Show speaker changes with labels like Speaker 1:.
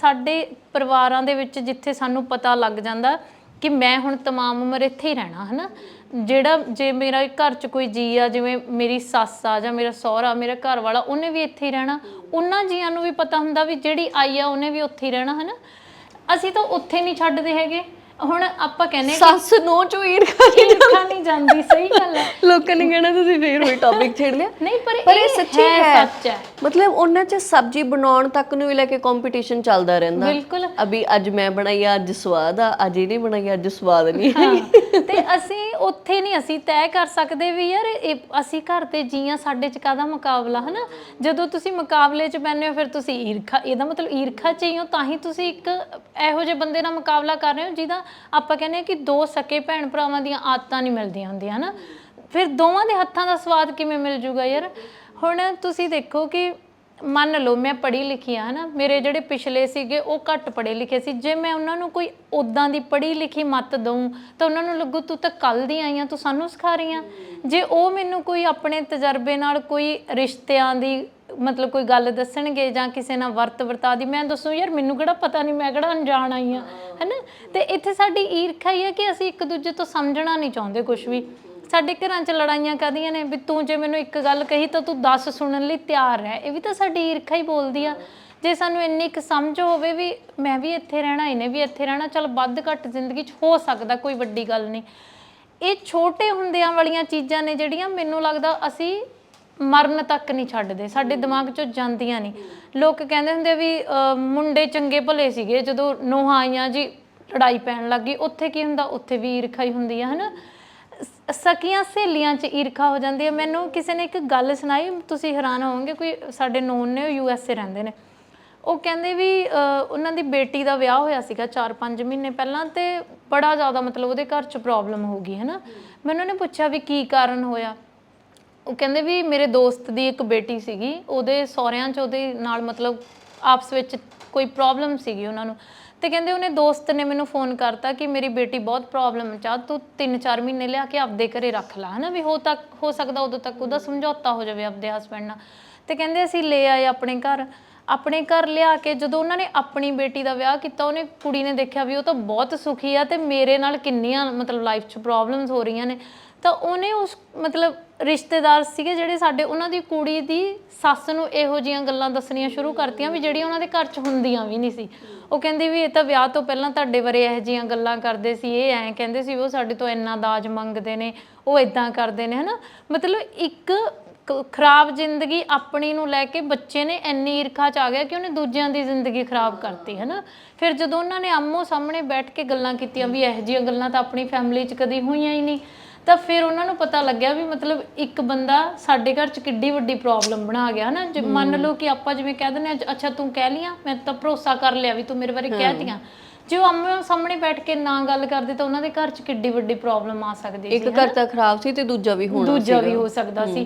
Speaker 1: ਸਾਡੇ ਪਰਿਵਾਰਾਂ ਦੇ ਵਿੱਚ ਜਿੱਥੇ ਸਾਨੂੰ ਪਤਾ ਲੱਗ ਜਾਂਦਾ ਕਿ ਮੈਂ ਹੁਣ ਤਮਾਮ ਉਮਰ ਇੱਥੇ ਹੀ ਰਹਿਣਾ, ਹਨਾ? ਜਿਹੜਾ ਜੇ ਮੇਰਾ ਘਰ 'ਚ ਕੋਈ ਜੀ ਆ, ਜਿਵੇਂ ਮੇਰੀ ਸੱਸ ਆ ਜਾਂ ਮੇਰਾ ਸਹੁਰਾ, ਮੇਰਾ ਘਰ ਵਾਲਾ ਉਹਨੇ ਵੀ ਇੱਥੇ ਹੀ ਰਹਿਣਾ। ਉਹਨਾਂ ਜੀਆਂ ਨੂੰ ਵੀ ਪਤਾ ਹੁੰਦਾ ਵੀ ਜਿਹੜੀ ਆਈ ਆ, ਉਹਨੇ ਵੀ ਉੱਥੇ ਹੀ ਰਹਿਣਾ, ਹਨਾ? ਅਸੀਂ ਤਾਂ ਉੱਥੇ ਨਹੀਂ ਛੱਡਦੇ ਹੈਗੇ। ਹੁਣ ਆਪਾਂ ਕਹਿੰਦੇ ਕਿ
Speaker 2: ਸੱਸ ਨੋ ਚੋਂ ਈਰਖਾ ਨਹੀਂ
Speaker 1: ਈਰਖਾ ਨਹੀਂ ਜਾਂਦੀ ਸਹੀ ਗੱਲ ਹੈ।
Speaker 2: ਲੋਕਾਂ ਨੇ ਕਹਿਣਾ ਤੁਸੀਂ ਫੇਰ ਉਹੀ ਟੌਪਿਕ ਛੇੜ ਲਿਆ।
Speaker 1: ਨਹੀਂ ਪਰ
Speaker 2: ਇਹ ਸੱਚੀ
Speaker 1: ਹੈ, ਸੱਚ ਹੈ।
Speaker 2: ਮਤਲਬ ਉਹਨਾਂ 'ਚ ਸਬਜ਼ੀ ਬਣਾਉਣ ਤੱਕ ਨੂੰ ਵੀ ਲੈ ਕੇ ਕੰਪੀਟੀਸ਼ਨ ਚੱਲਦਾ ਰਹਿੰਦਾ।
Speaker 1: ਬਿਲਕੁਲ।
Speaker 2: ਅਭੀ ਅੱਜ ਮੈਂ ਬਣਾਈ ਅੱਜ ਸਵਾਦ ਆ ਅੱਜ ਇਹ ਨਹੀਂ ਬਣਾਈ ਅੱਜ ਸਵਾਦ ਨਹੀਂ।
Speaker 1: ਤੇ ਅਸੀਂ ਉੱਥੇ ਨਹੀਂ ਅਸੀਂ ਤੈਅ ਕਰ ਸਕਦੇ ਵੀ ਯਾਰ ਇਹ ਅਸੀਂ ਘਰ ਤੇ ਜੀਆਂ ਸਾਡੇ ਚ ਕਾਦਾ ਮੁਕਾਬਲਾ ਹਨਾ? ਜਦੋਂ ਤੁਸੀਂ ਮੁਕਾਬਲੇ ਚ ਪੈਂਦੇ ਹੋ ਫਿਰ ਤੁਸੀਂ ਈਰਖਾ ਇਹਦਾ ਮਤਲਬ ਈਰਖਾ ਚ ਹੀ ਹੋ ਤਾਂ ਹੀ ਤੁਸੀਂ ਇੱਕ ਇਹੋ ਜਿਹੇ ਬੰਦੇ ਨਾਲ ਮੁਕਾਬਲਾ ਕਰ ਰਹੇ ਹੋ ਜਿਹਦਾ ਆਪਾਂ ਕਹਿੰਦੇ ਆ ਕਿ ਦੋ ਸਕੇ ਭੈਣ ਭਰਾਵਾਂ ਦੀਆਂ ਆਦਤਾਂ ਨਹੀਂ ਮਿਲਦੀਆਂ ਹੁੰਦੀਆਂ, ਹਨਾ? ਫਿਰ ਦੋਵਾਂ ਦੇ ਹੱਥਾਂ ਦਾ ਸਵਾਦ ਕਿਵੇਂ ਮਿਲ ਜੂਗਾ ਯਾਰ? ਹੁਣ ਤੁਸੀਂ ਦੇਖੋ ਕਿ ਮੰਨ ਲਓ ਮੈਂ ਪੜ੍ਹੀ ਲਿਖੀ ਆ, ਹਨਾ? ਮੇਰੇ ਜਿਹੜੇ ਪਿਛਲੇ ਸੀਗੇ ਉਹ ਘੱਟ ਪੜ੍ਹੇ ਲਿਖੇ ਸੀ। ਜੇ ਮੈਂ ਉਹਨਾਂ ਨੂੰ ਕੋਈ ਉਦਾਂ ਦੀ ਪੜ੍ਹੀ ਲਿਖੀ ਮੱਤ ਦਊਂ, ਤਾਂ ਉਹਨਾਂ ਨੂੰ ਲੱਗੂ ਤੂੰ ਤਾਂ ਕੱਲ ਦੀ ਆਈ ਆ, ਤੂੰ ਸਾਨੂੰ ਸਿਖਾ ਰਹੀ ਆ। ਜੇ ਉਹ ਮੈਨੂੰ ਕੋਈ ਆਪਣੇ ਤਜਰਬੇ ਨਾਲ ਕੋਈ ਰਿਸ਼ਤਿਆਂ ਦੀ ਮਤਲਬ ਕੋਈ ਗੱਲ ਦੱਸਣਗੇ ਜਾਂ ਕਿਸੇ ਨਾਲ ਵਰਤ ਵਰਤਾ ਦੀ, ਮੈਂ ਦੱਸੂ, ਯਾਰ ਮੈਨੂੰ ਕਿਹੜਾ ਪਤਾ ਨਹੀਂ ਮੈਂ ਕਿਹੜਾ ਅਣਜਾਣ ਆਈ ਆ? ਹੈਨਾ? ਤੇ ਇੱਥੇ ਸਾਡੀ ਈਰਖਾ ਹੀ ਹੈ ਕਿ ਅਸੀਂ ਇੱਕ ਦੂਜੇ ਤੋਂ ਸਮਝਣਾ ਨਹੀਂ ਚਾਹੁੰਦੇ ਕੁਝ ਵੀ। ਸਾਡੇ ਘਰਾਂ 'ਚ ਲੜਾਈਆਂ ਕਾਦੀਆਂ ਨੇ? ਵੀ ਤੂੰ ਜੇ ਮੈਨੂੰ ਇੱਕ ਗੱਲ ਕਹੀ ਤਾਂ ਤੂੰ 10 ਸੁਣਨ ਲਈ ਤਿਆਰ ਹੈ ਇਹ ਵੀ ਤਾਂ ਸਾਡੀ ਈਰਖਾ ਹੀ ਬੋਲਦੀ ਆ। ਜੇ ਸਾਨੂੰ ਇੰਨੀ ਕੁ ਸਮਝ ਹੋਵੇ ਵੀ ਮੈਂ ਵੀ ਇੱਥੇ ਰਹਿਣਾ, ਇਹਨੇ ਵੀ ਇੱਥੇ ਰਹਿਣਾ, ਚਲ ਵੱਧ ਘੱਟ ਜ਼ਿੰਦਗੀ 'ਚ ਹੋ ਸਕਦਾ, ਕੋਈ ਵੱਡੀ ਗੱਲ ਨਹੀਂ। ਇਹ ਛੋਟੇ ਹੁੰਦਿਆਂ ਵਾਲੀਆਂ ਚੀਜ਼ਾਂ ਨੇ ਜਿਹੜੀਆਂ ਮੈਨੂੰ ਲੱਗਦਾ ਅਸੀਂ ਮਰਨ ਤੱਕ ਨਹੀਂ ਛੱਡਦੇ ਸਾਡੇ ਦਿਮਾਗ 'ਚੋਂ ਜਾਂਦੀਆਂ ਨਹੀਂ। ਲੋਕ ਕਹਿੰਦੇ ਹੁੰਦੇ ਵੀ ਅਹ, ਮੁੰਡੇ ਚੰਗੇ ਭਲੇ ਸੀਗੇ ਜਦੋਂ ਨੋਹਾਂ ਆਈਆਂ ਜੀ ਲੜਾਈ ਪੈਣ ਲੱਗੀ ਉੱਥੇ ਕੀ ਹੁੰਦਾ? ਉੱਥੇ ਵੀ ਈਰਖਾ ਹੀ ਹੁੰਦੀ ਆ ਹਨਾ? ਸ- ਸਕੀਆਂ ਸਹੇਲੀਆਂ 'ਚ ਈਰਖਾ ਹੋ ਜਾਂਦੀ ਹੈ ਮੈਨੂੰ ਕਿਸੇ ਨੇ ਇੱਕ ਗੱਲ ਸੁਣਾਈ ਤੁਸੀਂ ਹੈਰਾਨ ਹੋਵੋਗੇ ਕੋਈ ਸਾਡੇ ਨੋਨ ਨੇ ਯੂ ਐਸ ਏ ਰਹਿੰਦੇ ਨੇ। ਉਹ ਕਹਿੰਦੇ ਵੀ ਅਹ, ਉਹਨਾਂ ਦੀ ਬੇਟੀ ਦਾ ਵਿਆਹ ਹੋਇਆ ਸੀਗਾ 4-5 ਮਹੀਨੇ ਪਹਿਲਾਂ ਤੇ ਬੜਾ ਜ਼ਿਆਦਾ ਮਤਲਬ ਉਹਦੇ ਘਰ 'ਚ ਪ੍ਰੋਬਲਮ ਹੋ ਗਈ ਹੈ। ਨਾ ਮੈਂ ਉਹਨਾਂ ਨੇ ਪੁੱਛਿਆ ਵੀ ਕੀ ਕਾਰਨ ਹੋਇਆ? ਉਹ ਕਹਿੰਦੇ ਵੀ ਮੇਰੇ ਦੋਸਤ ਦੀ ਇੱਕ ਬੇਟੀ ਸੀਗੀ, ਉਹਦੇ ਸਹੁਰਿਆਂ 'ਚ ਉਹਦੇ ਨਾਲ ਮਤਲਬ ਆਪਸ ਵਿੱਚ ਕੋਈ ਪ੍ਰੋਬਲਮ ਸੀਗੀ ਉਹਨਾਂ ਨੂੰ। ਤੇ ਕਹਿੰਦੇ ਉਹਨੇ ਦੋਸਤ ਨੇ ਮੈਨੂੰ ਫੋਨ ਕਰਤਾ ਕਿ ਮੇਰੀ ਬੇਟੀ ਬਹੁਤ ਪ੍ਰੋਬਲਮ ਚ ਆ, ਤੂੰ 3-4 ਮਹੀਨੇ ਲਿਆ ਕੇ ਆਪਦੇ ਘਰੇ ਰੱਖ ਲੈ, ਹਨਾ ਵੀ ਹੋ ਤੱਕ, ਹੋ ਸਕਦਾ ਉਦੋਂ ਤੱਕ ਉਹਦਾ ਸਮਝੌਤਾ ਹੋ ਜਾਵੇ ਆਪਦੇ ਹਸਬੰਡ ਨਾਲ। ਤੇ ਕਹਿੰਦੇ ਅਸੀਂ ਲੈ ਆਏ ਆਪਣੇ ਘਰ। ਆਪਣੇ ਘਰ ਲਿਆ ਕੇ ਜਦੋਂ ਉਹਨਾਂ ਨੇ ਆਪਣੀ ਬੇਟੀ ਦਾ ਵਿਆਹ ਕੀਤਾ, ਉਹਨੇ ਕੁੜੀ ਨੇ ਦੇਖਿਆ ਵੀ ਉਹ ਤਾਂ ਬਹੁਤ ਸੁਖੀ ਆ ਤੇ ਮੇਰੇ ਨਾਲ ਕਿੰਨੀਆਂ ਮਤਲਬ ਲਾਈਫ 'ਚ ਪ੍ਰੋਬਲਮਸ ਹੋ ਰਹੀਆਂ ਨੇ। ਤਾਂ ਉਹਨੇ ਉਸ ਮਤਲਬ ਰਿਸ਼ਤੇਦਾਰ ਸੀਗੇ ਜਿਹੜੇ ਸਾਡੇ, ਉਹਨਾਂ ਦੀ ਕੁੜੀ ਦੀ ਸੱਸ ਨੂੰ ਇਹੋ ਜੀਆਂ ਗੱਲਾਂ ਦੱਸਣੀਆਂ ਸ਼ੁਰੂ ਕਰਤੀਆਂ ਵੀ ਜਿਹੜੀਆਂ ਉਹਨਾਂ ਦੇ ਘਰ 'ਚ ਹੁੰਦੀਆਂ ਵੀ ਨਹੀਂ ਸੀ। ਉਹ ਕਹਿੰਦੀ ਵੀ ਇਹ ਤਾਂ ਵਿਆਹ ਤੋਂ ਪਹਿਲਾਂ ਤੁਹਾਡੇ ਬਾਰੇ ਇਹੋ ਜੀਆਂ ਗੱਲਾਂ ਕਰਦੇ ਸੀ, ਇਹ ਐਂ ਕਹਿੰਦੇ ਸੀ ਉਹ ਸਾਡੇ ਤੋਂ ਇੰਨਾ ਦਾਜ ਮੰਗਦੇ ਨੇ, ਉਹ ਇਦਾਂ ਕਰਦੇ ਨੇ, ਹਨਾ? ਮਤਲਬ ਇੱਕ ਖਰਾਬ ਜ਼ਿੰਦਗੀ ਆਪਣੀ ਨੂੰ ਲੈ ਕੇ ਬੱਚੇ ਨੇ ਇੰਨੀ ਈਰਖਾ ਚ ਆ ਗਿਆ ਕਿ ਉਹਨੇ ਦੂਜਿਆਂ ਦੀ ਜ਼ਿੰਦਗੀ ਖਰਾਬ ਕਰਤੀ ਹੈ ਨਾ ਫਿਰ ਜਦੋਂ ਉਹਨਾਂ ਨੇ ਆਮੋ ਸਾਹਮਣੇ ਬੈਠ ਕੇ ਗੱਲਾਂ ਕੀਤੀਆਂ ਵੀ ਇਹੋ ਜਿਹੀਆਂ ਗੱਲਾਂ ਤਾਂ ਆਪਣੀ ਫੈਮਿਲੀ 'ਚ ਕਦੀ ਹੋਈਆਂ ਹੀ ਨਹੀਂ। ਤਾਂ ਫਿਰ ਉਹਨਾਂ ਨੂੰ ਪਤਾ ਲੱਗਿਆ ਵੀ ਮਤਲਬ ਇੱਕ ਬੰਦਾ ਸਾਡੇ ਘਰ 'ਚ ਕਿੱਡੀ ਵੱਡੀ ਪ੍ਰੋਬਲਮ ਬਣਾ ਗਿਆ ਨਾ ਜੇ ਮੰਨ ਲਓ ਕਿ ਆਪਾਂ ਜਿਵੇਂ ਕਹਿ ਦਿੰਦੇ ਹਾਂ ਅੱਛਾ ਤੂੰ ਕਹਿ ਲੀਆਂ ਮੈਂ ਤਾਂ ਭਰੋਸਾ ਕਰ ਲਿਆ ਵੀ ਤੂੰ ਮੇਰੇ ਬਾਰੇ ਕਹਿਤੀਆਂ ਜੇ ਉਹ ਆਮੋ ਸਾਹਮਣੇ ਬੈਠ ਕੇ ਨਾ ਗੱਲ ਕਰਦੇ ਤਾਂ ਉਹਨਾਂ ਦੇ ਘਰ 'ਚ ਕਿੱਡੀ ਵੱਡੀ ਪ੍ਰੋਬਲਮ ਆ ਸਕਦੀ ਸੀ
Speaker 2: ਇੱਕ ਘਰ ਤਾਂ ਖਰਾਬ ਸੀ ਤੇ ਦੂਜਾ ਵੀ ਹੋਣਾ
Speaker 1: ਦੂਜਾ ਵੀ ਹੋ ਸਕਦਾ ਸੀ।